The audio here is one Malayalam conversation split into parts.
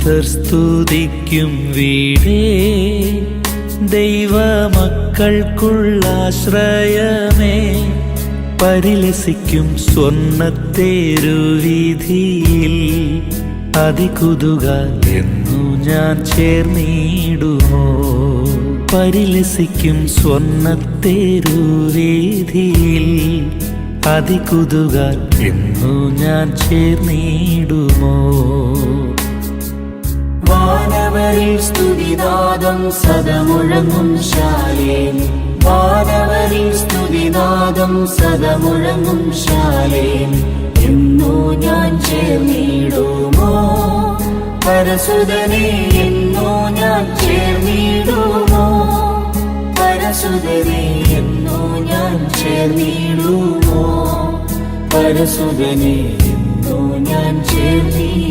ശുദ്ധർ സ്തുതിക്കും വീടേ. ദൈവമക്കൾക്കുള്ളാശ്രയമേ പരിലസിക്കും സ്വർണത്തേരുവീതിയിൽ അതികുതുക എന്നു ഞാൻ ചേർന്നിടുമോ? പരിലസിക്കും സ്വർണത്തേരുവീതിയിൽ അതികുതുക എന്നു ഞാൻ ചേർന്നിടുമോ? വാനവരിൽ സ്തുതിനാദം സദമുഴങ്ങും ശാലേ. വാനവരിൽ സ്തുതിനാദം സദമുഴങ്ങും ശാലേ. എന്നോ ഞാൻ ചേർന്നിടുമോ? പരസുതനെ എന്നോ ഞാൻ ചേർന്നിടുമോ? പരസുതനെ എന്നോ ഞാൻ ചേർന്നിടുമോ? പരസുതനെ എന്നോ ഞാൻ ചേർന്നിടുമോ?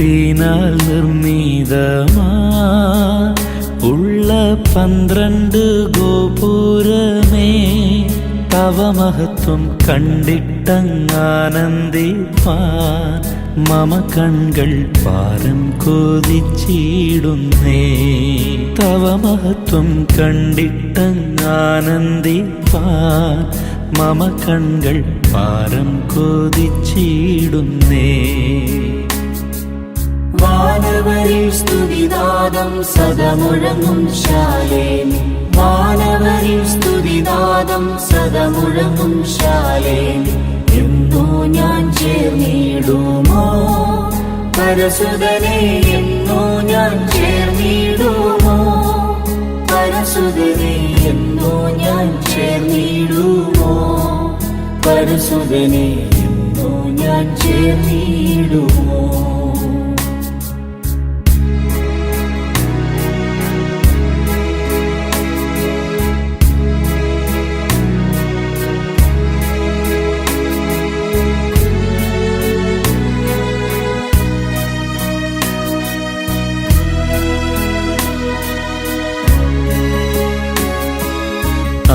മുത്തിനാൽ നിർമ്മിതമാ ഉള്ള പന്ത്രണ്ട് ഗോപുരമേ തവ മഹത്വം കണ്ടിട്ടങ്ങാനന്ദിപ്പാൻ മമ കൺകൾ പാരം കൊതിച്ചിടുന്നേ തവ മഹത്വം കണ്ടിട്ടങ്ങാനന്ദിപ്പാൻ മമ കൺകൾ പാരം കൊതിച്ചിടുന്നേ. വാനവരിൽ സ്തുതിനാദം സദമുഴങ്ങും മാനവരിൽ വാനവരിൽ സ്തുതിനാദം സദമുഴങ്ങും ശാലേ. എന്നോ ഞാൻ ചേർന്നിടുമോ? പരസുതനെ എന്നോ ഞാൻ ചേർന്നിടുമോ? പരസുതനെ എന്നോ ഞാൻ ചേർന്നിടുമോ? പരസുതനെ എന്നോ ഞാൻ ചേർന്നിടുമോ?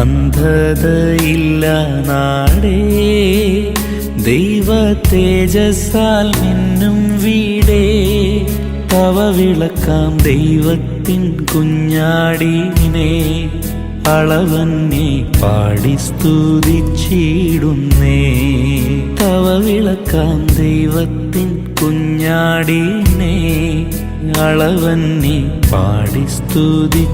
അന്ധതയില്ല നാടേ. ദൈവ തേജസാൽ മിന്നും വീടേ. തവ വിളക്കാം ദൈവത്തിൻ കുഞ്ഞാടീനെ അളവന്നെ പാടി സ്തുതിച്ചിടുന്നേ. തവ വിളക്കാം ദൈവത്തിൻ കുഞ്ഞാടീനെ അളവന്നെ പാടി സ്തുതിച്ചിടുന്നേ.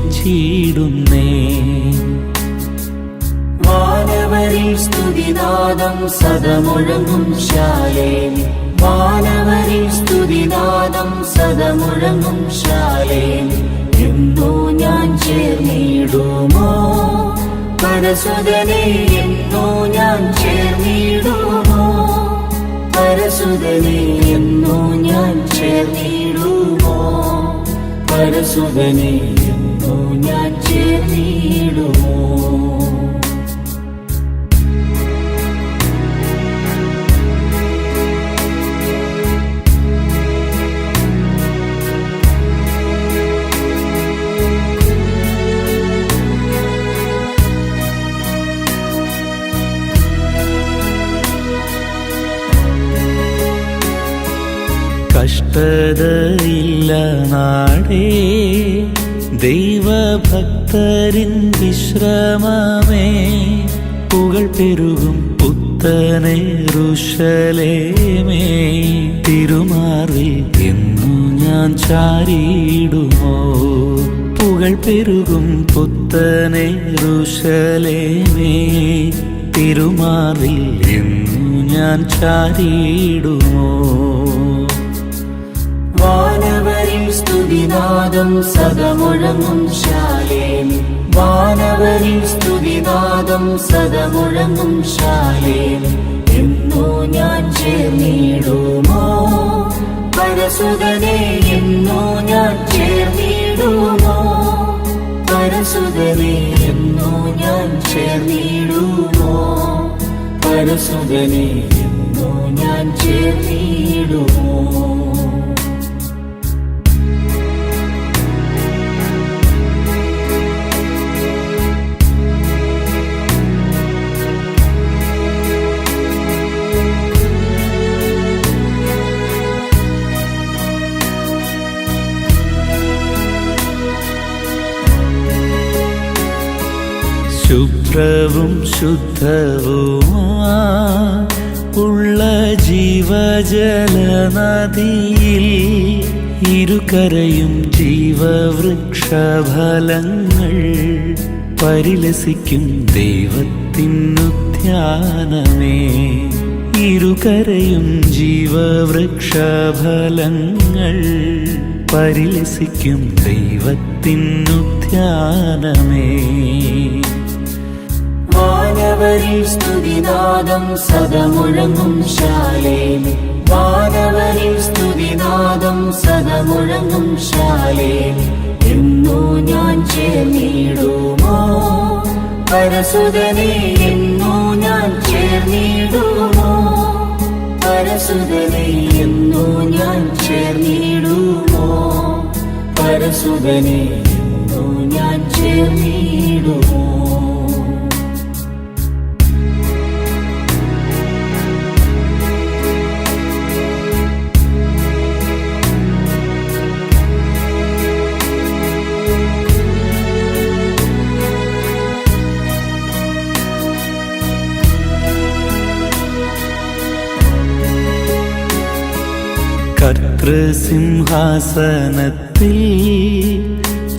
വാനവരിൽ സ്തുതിനാദം സദമുഴങ്ങും ശാലേ. മാനവരിൽ സ്തുതിനാദം സദമുഴങ്ങും ശാലേ. എന്നു ഞാൻ ചേർന്നിടുമോ? പരസുതനെ എന്നോ ഞാൻ ചേർന്നിടുമോ? പരസുതനെ എന്നോ ഞാൻ ചേർന്നിടുമോ? പരസുതനെ എന്നോ ഞാൻ ചേർന്നിടുമോ? കഷ്ടതയില്ല നാടേ. ദൈവഭക്തരിൻ വിശ്രമമേ. പുകൾ പെരുകും പുത്തനെ ഋഷലേമേ. തിരുമാറിൽ എന്നു ഞാൻ ചാരിയിടുമോ? പുകൾ പെരുകും പുത്തനെ ഋഷലേമേ. തിരുമാറിൽ എന്നു ഞാൻ ചാരിയിടുമോ? സ്തുതിനാദം സദമുഴങ്ങും ശാലേമി വാനവരിൽ സ്തുതിനാദം സദമുഴങ്ങും ശാലേമി എന്നോ ഞാൻ ചേർന്നിടുമോ? പരസുതനെ എന്നോ ഞാൻ ചേർന്നിടുമോ? പരസുതനെ എന്നോ ഞാൻ ചേർന്നിടുമോ? പരസുതനെ എന്നോ ഞാൻ ചേർന്നിടുമോ? ശുഭ്രവും ശുദ്ധവുമാ ഉള്ള ജീവജല നദിയിൽ ഇരുകരയും ജീവവൃക്ഷഫലങ്ങൾ പരിലസിക്കും ദൈവത്തിനുദ്യാനമേ ഇരുകരയും ജീവവൃക്ഷഫലങ്ങൾ പരിലസിക്കും ദൈവത്തിനുദ്യാനമേ വാനവരിൽ സ്തുതിനാദം സദമുഴങ്ങും ശാലേ. വാനവരിൽ സ്തുതിനാദം സദമുഴങ്ങും ശാലേമി എന്നോ ഞാൻ ചേർന്നിടുമോ? പരസുതനെ എന്നോ ഞാൻ ചേർന്നിടുമോ? പരസുതനെ എന്നോ ഞാൻ ചേർന്നിടുമോ? പരസുതനെ എന്നോ ഞാൻ ചേർന്നിടുമോ? കർത്തൃസിംഹാസനത്തിൽ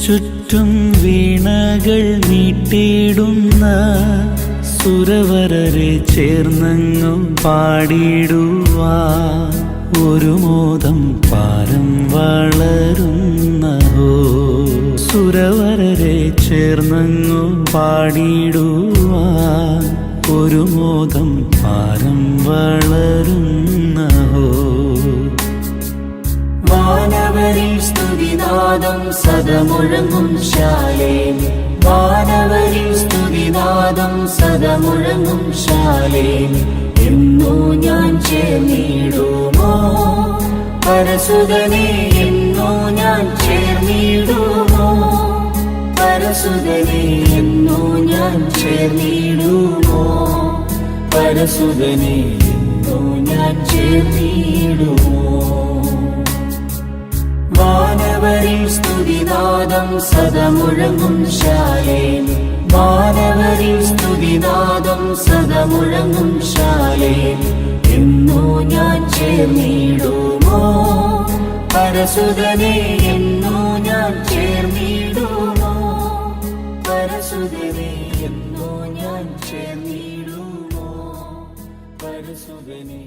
ചുറ്റും വീണകൾ നീട്ടിയിടുന്ന സുരവരരെ ചേർന്നങ്ങു പാടിടുവാ ഒരു മോദം പാരം വളരുന്ന സുരവരരെ ചേർന്നങ്ങു പാടിടുവാ ഒരു മോദം പാരം വളരുന്നഹോ വാനവരിൽ സ്തുതിനാദം സദമുഴങ്ങും ശാലേ. വാനവരിൽ സ്തുതിനാദം സദമുഴങ്ങും ശാലേ. എന്നോ ഞാൻ ചേർന്നിടുമോ? പരസുതനെ എന്നോ ഞാൻ ചേർന്നിടുമോ? പരസുതനെ എന്നോ ഞാൻ ചേർന്നിടുമോ? പരസുതനെ എന്നോ ഞാൻ ചേർന്നിടുമോ? നാദം സദമുഴങ്ങും ശാലേ മാനവരിൽ സ്തുതിനാദം സദമുഴങ്ങും ശാലേ എന്നോ ഞാൻ ചേർന്നിടുമോ? പരസുതനെ എന്നോ ഞാൻ ചേർന്നിടുമോ? പരസുതനെ എന്നോ ഞാൻ ചേർന്നിടുമോ? പരസുതനെ